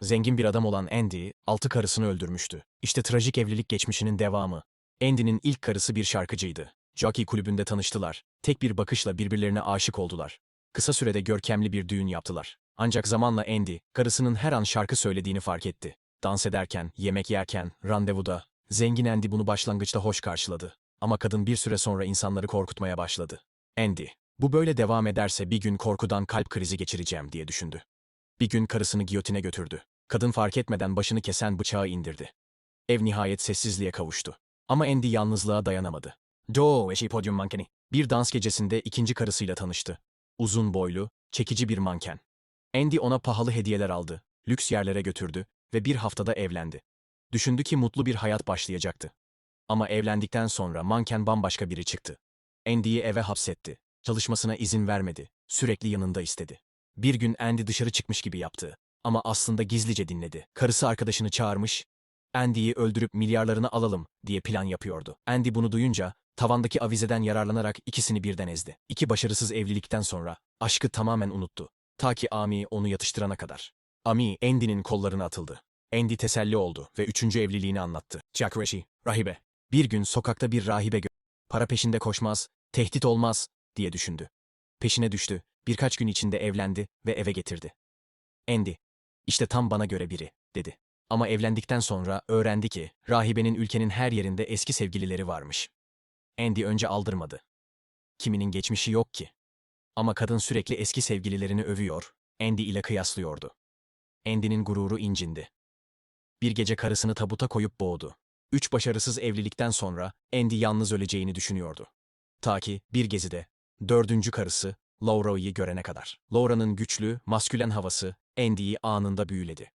Zengin bir adam olan Andy, altı karısını öldürmüştü. İşte trajik evlilik geçmişinin devamı. Andy'nin ilk karısı bir şarkıcıydı. Jockey kulübünde tanıştılar. Tek bir bakışla birbirlerine aşık oldular. Kısa sürede görkemli bir düğün yaptılar. Ancak zamanla Andy, karısının her an şarkı söylediğini fark etti. Dans ederken, yemek yerken, randevuda. Zengin Andy bunu başlangıçta hoş karşıladı. Ama kadın bir süre sonra insanları korkutmaya başladı. Andy, bu böyle devam ederse bir gün korkudan kalp krizi geçireceğim diye düşündü. Bir gün karısını giyotine götürdü. Kadın fark etmeden başını kesen bıçağı indirdi. Ev nihayet sessizliğe kavuştu. Ama Andy yalnızlığa dayanamadı. Joe eşi podyum mankeni. Bir dans gecesinde ikinci karısıyla tanıştı. Uzun boylu, çekici bir manken. Andy ona pahalı hediyeler aldı, lüks yerlere götürdü ve bir haftada evlendi. Düşündü ki mutlu bir hayat başlayacaktı. Ama evlendikten sonra manken bambaşka biri çıktı. Andy'yi eve hapsetti. Çalışmasına izin vermedi. Sürekli yanında istedi. Bir gün Andy dışarı çıkmış gibi yaptı. Ama aslında gizlice dinledi. Karısı arkadaşını çağırmış, Andy'yi öldürüp milyarlarını alalım diye plan yapıyordu. Andy bunu duyunca tavandaki avizeden yararlanarak ikisini birden ezdi. İki başarısız evlilikten sonra aşkı tamamen unuttu. Ta ki Amy onu yatıştırana kadar. Amy, Andy'nin kollarına atıldı. Andy teselli oldu ve üçüncü evliliğini anlattı. Jack Reshi, rahibe. Bir gün sokakta bir rahibe gö- Para peşinde koşmaz, tehdit olmaz diye düşündü. Peşine düştü, birkaç gün içinde evlendi ve eve getirdi. Andy, işte tam bana göre biri, dedi. Ama evlendikten sonra öğrendi ki rahibenin ülkenin her yerinde eski sevgilileri varmış. Andy önce aldırmadı. Kiminin geçmişi yok ki. Ama kadın sürekli eski sevgililerini övüyor, Andy ile kıyaslıyordu. Andy'nin gururu incindi. Bir gece karısını tabuta koyup boğdu. Üç başarısız evlilikten sonra Andy yalnız öleceğini düşünüyordu. Ta ki bir gezide dördüncü karısı Laura'yı görene kadar. Laura'nın güçlü, maskülen havası Andy'yi anında büyüledi.